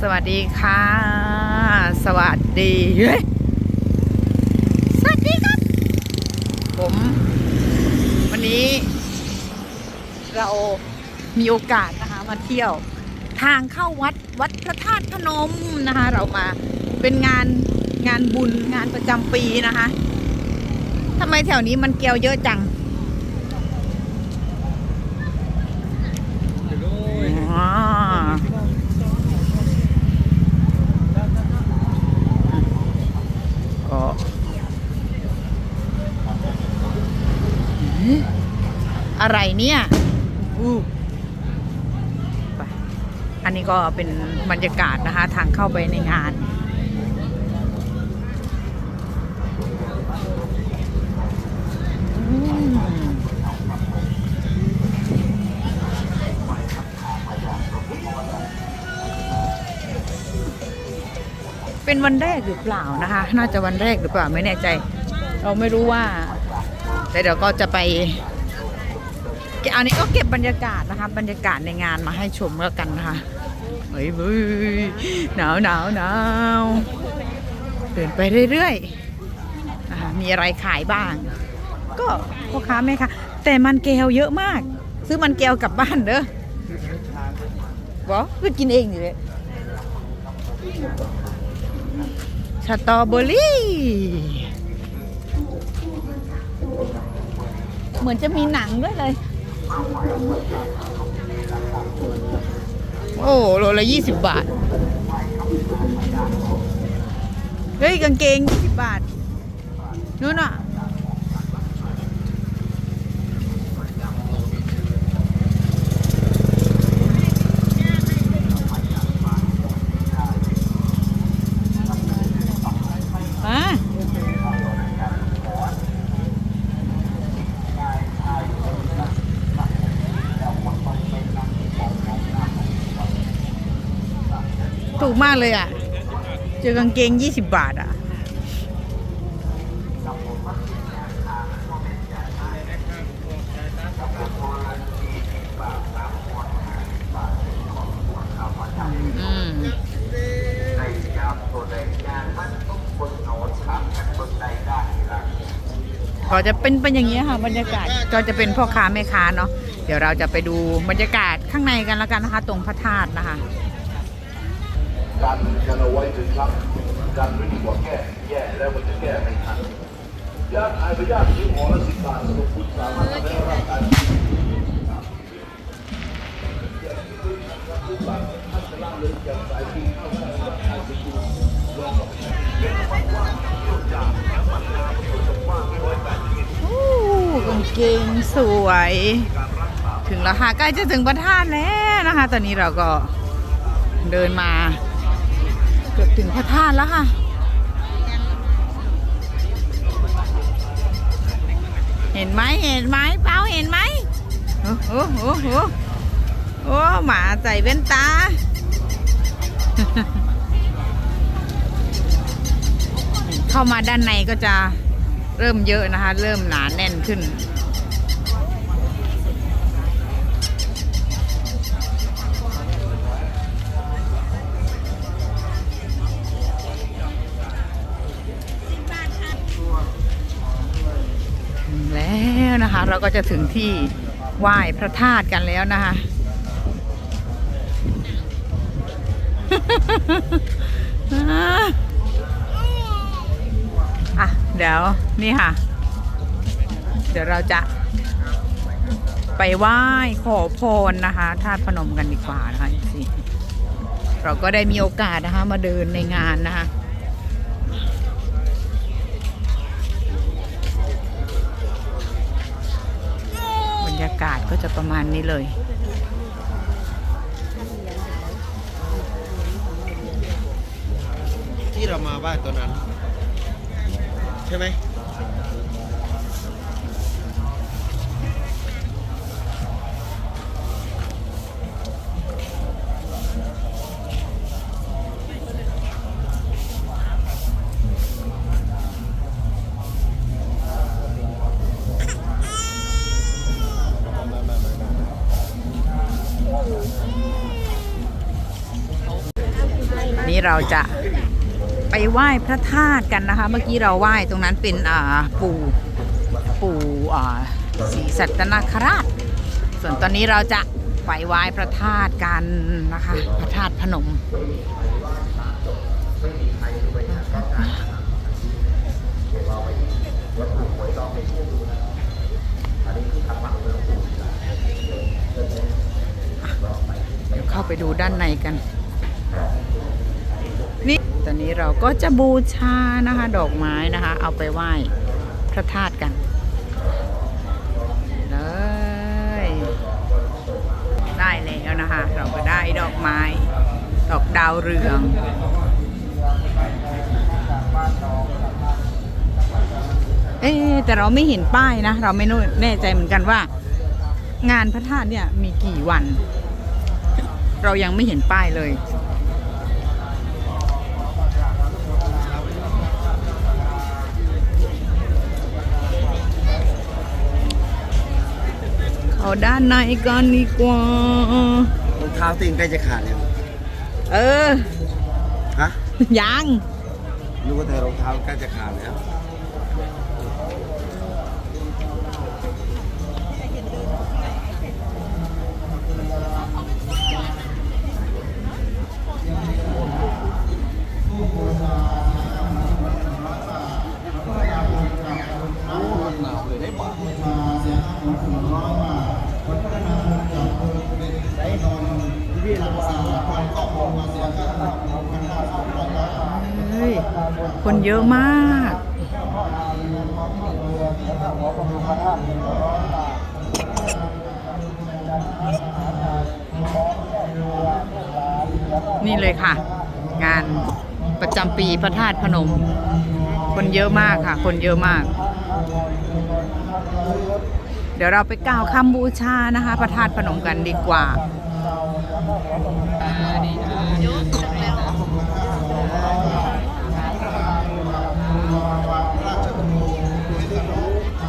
สวัสดีค่ะ สวัสดีเฮ้ยสวัสดีครับ ผม วันนี้ เรามีโอกาสนะคะ มาเที่ยวทางเข้าวัดวัดพระธาตุพนมนะคะ เรามาเป็นงานงานบุญงานประจำปีนะคะทำไมแถวนี้มันเกลียวเยอะจังอ๋อ อะไรเนี่ยอู้ไปอันนี้ก็เป็นบรรยากาศนะคะ ทางเข้าไปในงานอืมเป็นวันแรกหรือเปล่านะคะ น่าจะวันแรกหรือเปล่าไม่แน่ใจ เราไม่รู้ว่า แต่เดี๋ยวก็จะไป อันนี้ก็เก็บบรรยากาศนะคะ บรรยากาศในงานมาให้ชมแล้วกันนะคะเฮ้ยเฮ้ยหนาวหนาวหนาวเดินไปเรื่อยๆมีอะไรขายบ้าง ก็พ่อค้าแม่ค้าแต่มันแก้วเยอะมาก ซื้อมันแก้วกลับบ้านเด้อบอกคือกินเองอยู่เลยสตรอเบอรี่เหมือนจะมีหนังด้วยเลย โอ้โลละยี่สิบบาท เฮ้ย กางเกงยี่สิบบาท นู่นอะ มา ถูกมากเลยอะ เจอกางเกง 20 บาทอะ อืมก็จะเป็นเป็นอย่างนี้ค่ะบรรยากาศก็จะเป็นพ่อค้าแม่ค้าเนาะเดี๋ยวเราจะไปดูบรรยากาศข้างในกันแล้วกันนะคะ ตรงพระธาตุนะคะ กันกันเอาไว้ถึงครับกันไม่ดีกว่าแก้แย่แล้วมันจะแก้ไม่ทันยาติอายพยาธิซื้อหอละสิบบาทสรุปคุณสามารถทำให้ร่างกายกางเกงสวย ถึงแล้วค่ะใกล้จะถึงพระธาตุแล้วนะคะ ตอนนี้เราก็เดินมา กือบถึงพระธาตุแล้วค่ะ เห็นไหมเห็นไหมเป้าเห็นไหมโอ้โหโอ้โหโอ้หมาใส่แว่นตา เข้ามาด้านในก็จะเริ่มเยอะนะคะ เริ่มหนาแน่นขึ้น ก็จะถึงที่ไหว้พระธาตุกันแล้วนะคะ อะ เดี๋ยวนี่ค่ะ เดี๋ยวเราจะไปไหว้ขอพรนะคะธาตุพนมกันดีกว่านะคะสิเราก็ได้มีโอกาสนะคะ มาเดินในงานนะคะากาศก็จะประมาณนี้เลย ที่เรามาบ้านตัวนั้น ใช่ไหม เราจะไปไหว้พระธาตุกันนะคะ เมื่อกี้เราไหว้ตรงนั้นเป็นอ่าปู่ปู่อ่าศรีสัตนคราช ส่วนตอนนี้เราจะไปไหว้พระธาตุกันนะคะ พระธาตุพนมเดี๋ยวเข้าไปดูด้านในกัน ตอนนี้เราก็จะบูชานะคะ ดอกไม้นะคะ เอาไปไหว้พระธาตุกันเลยได้แล้วนะคะ เราก็ได้ดอกไม้ ดอกดาวเรืองเอ๊แต่เราไม่เห็นป้ายนะ เราไม่แน่ใจเหมือนกันว่า งานพระธาตุเนี่ยมีกี่วัน เรายังไม่เห็นป้ายเลย เขาด้านในกันดีกว่ารองเท้าตีนใกล้จะขาดแล้วเออ ฮะยังนึกว่าแต่รองเท้าใกล้จะขาดแล้ว คนเยอะมากนี่เลยค่ะ งานประจำปีพระธาตุพนม คนเยอะมากค่ะ คนเยอะมาก เดี๋ยวเราไปกล่าวคำบูชานะคะ พระธาตุพนมกันดีกว่า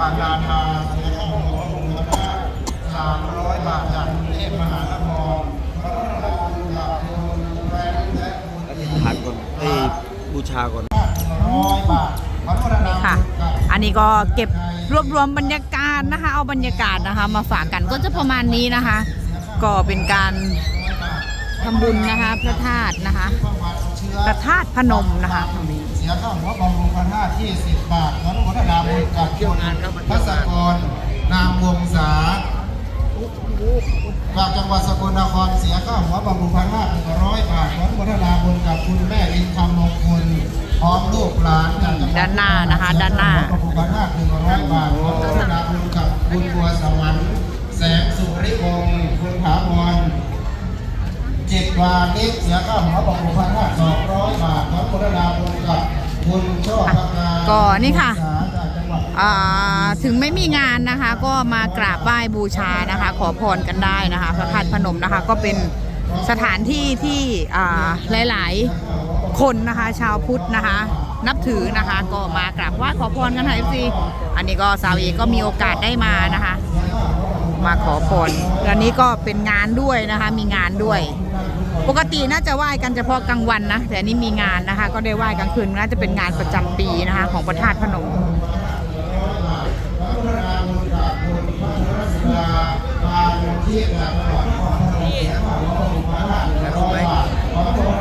บาทนานาเสียข้าวหัวมูลค่าสามร้อยบาทจากกรุงเทพมหานครพระราชบุญกับคุณแฟนและคุณอธิษฐานก่อนเอ้ยบูชาก่อนร้อยบาทพระราชนาค่ะ อันนี้ก็เก็บรวบรวมบรรยากาศนะคะ เอาบรรยากาศนะคะ มาฝากกันก็จะประมาณนี้นะคะ ก็เป็นการทำบุญนะคะ พระธาตุนะคะ พระธาตุพนมนะคะตรงนี้ ยข้าหัวบำรุงพระธาที่สิบบาทพระราชนาบุญกับคุณพัสกรนามวงศาจากจังหวัดสกลนครเสียข้าหัวบำรุงพระธาตุหนึ่งร้อยบาทพระราชนาบุญกับคุณแม่อินคำมงคลพร้อมลูกหลานจากจังหวัดด้านหน้านะคะ ด้านหน้าพระพุทธนาหนึ่งร้อยบาทขอพัฒนาบุญกับคุณบัวสวรรค์แสงสุริวงศ์คุณถาวรจิตวานิเสียค่าหัวบำรุงพันห้าสองร้อยบาทขอพัฒนาบุญกับ ก็นี่ค่ะจากจังหวัดอ่าถึงไม่มีงานนะคะ ก็มากราบไหว้บูชานะคะ ขอพรกันได้นะคะพระธาตุพนมนะคะ ก็เป็นสถานที่ที่อ่าหลาย ๆ คนนะคะ ชาวพุทธนะคะ นับถือนะคะ ก็มากราบไหว้ขอพรกันค่ะ FC อันนี้ก็สาวเอก็มีโอกาสได้มานะคะ มาขอพรแล้วนี้ก็เป็นงานด้วยนะคะ มีงานด้วย ปกติน่าจะไหว้กันเฉพาะกลางวันนะแต่อันนี้มีงานนะคะ ก็ได้ไหว้กลางคืนน่าจะเป็นงานประจำปีนะคะ ของพระธาตุพนมที่แบบขอไหมขอพัฒน